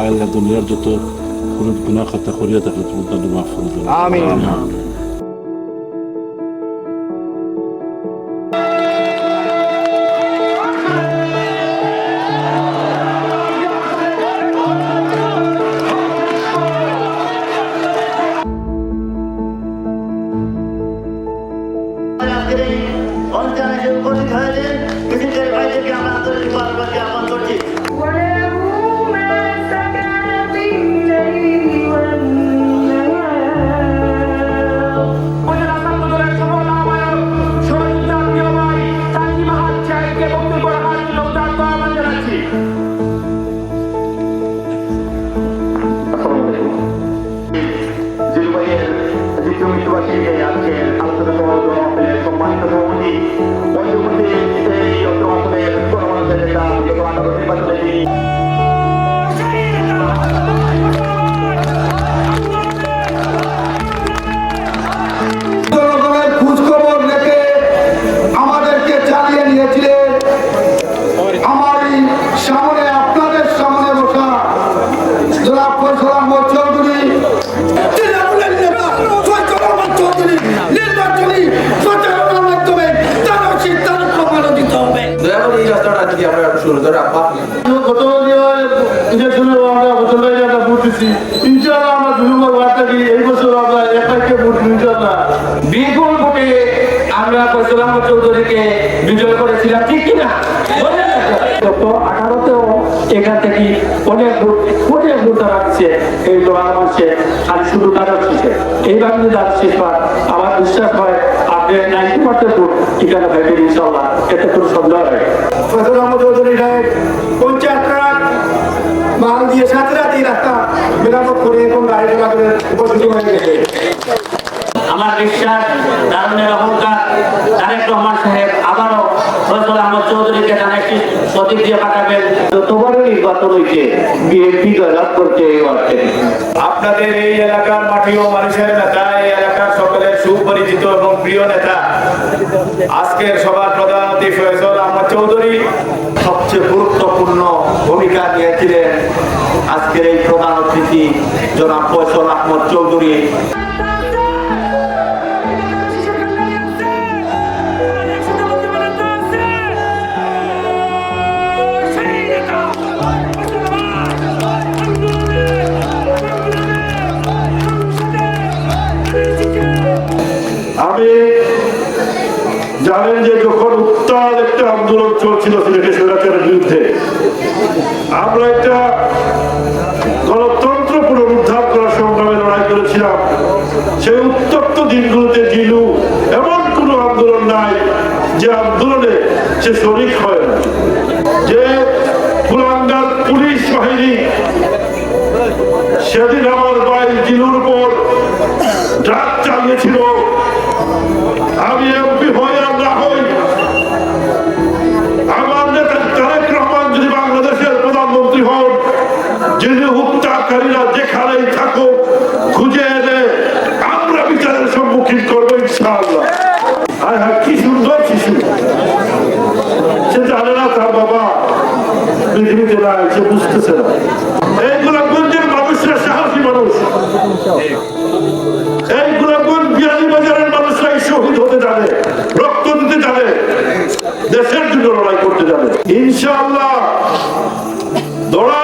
আল্লাহ দুনিয়ার যত কোনো গুণা খাতা করিয়া থাকলে তুমি তাদের মাফ করে দেবে আমিন। অনুষ্ঠানে এসে উপস্থিত হয়েছেন মিছিলকারী ভাইদেরকে আমরা আন্তরিক মুবারকবাদ জ্ঞাপন করছি শুরু করি আব্বা গত ইলেকশনে আমরা মুসলমানি আমরা ভোট দিচ্ছি ইনশাআল্লাহ আমরা দুই নম্বর ওয়ার্ড থাকি এই বছর আমরা একাইকে ভোট দিই বিপুল ভোটে আমরা ফয়সল চৌধুরীকে বিজয় করেছিলাম ঠিক কিনা আঠারোতেও এখান থেকে অনেক ভোট অনেক ভোট রাখছে এই লোহার মানুষে আর শুধু তারা এইবার যদি বিশ্বাস হয় নাইনটি পার্সেন্ট ভোট এখানে পাইবেন ইনশাল্লাহ এতে কোনো সন্দেহ হয় ফয়সল আহমদ চৌধুরী সাহেব পঞ্চায়েত ট্রাক মাল দিয়ে সাথে রাতেই রাস্তা মেরামত করে এখন গাড়ি চালাতে উপস্থিত হয়ে গেছে। আমার বিশ্বাস দারুণের অহংকার তারেক রহমান সাহেব আবারও ফজল আহমদ চৌধুরীকে তারা একটি দিয়ে পাঠাবেন। নির্বাচন হয়েছে বিএনপি জয়লাভ করছে এই অর্থে। আপনাদের এই এলাকার মাটি ও মানুষের নেতা সকলের সুপরিচিত এবং প্রিয় নেতা। আজকের সভার প্রধান অতি ফয়সল আহমদ চৌধুরী। সবচেয়ে গুরুত্বপূর্ণ ভূমিকা নিয়েছিলেন আজকের এই প্রধান অতিথি জনাব ফয়সল আহমদ চৌধুরী। আমি জানেন যে যখন উত্তাল একটা আন্দোলন চলছিল সিলেটে স্বৈরাচারের বিরুদ্ধে, আমরা একটা গণতন্ত্র পুনরুদ্ধার করার সংগ্রামে লড়াই করেছিলাম। সেই উত্তপ্ত দিনগুলোতে জিলু এমন কোন আন্দোলন নাই যে আন্দোলনে সে শরিক হয় না। যে কুলাঙ্গার পুলিশ বাহিনী সেদিন আমার ভাই জিলুর উপর ট্রাক ইনশাআল্লাহ। হ্যাঁ হ্যাঁ কি সুন্দর শিশু। সে জানে না তার বাবা। পৃথিবীতে নাই সে বুঝতেছে না। এই গোলাপগঞ্জের মানুষরা সাহসী মানুষ। এই গোলাপগঞ্জ বিয়ানি বাজারের মানুষরাই শহীদ হতে জানে, রক্ত দিতে জানে, দেশের জন্য লড়াই করতে জানে। ইনশাআল্লাহ। লড়াই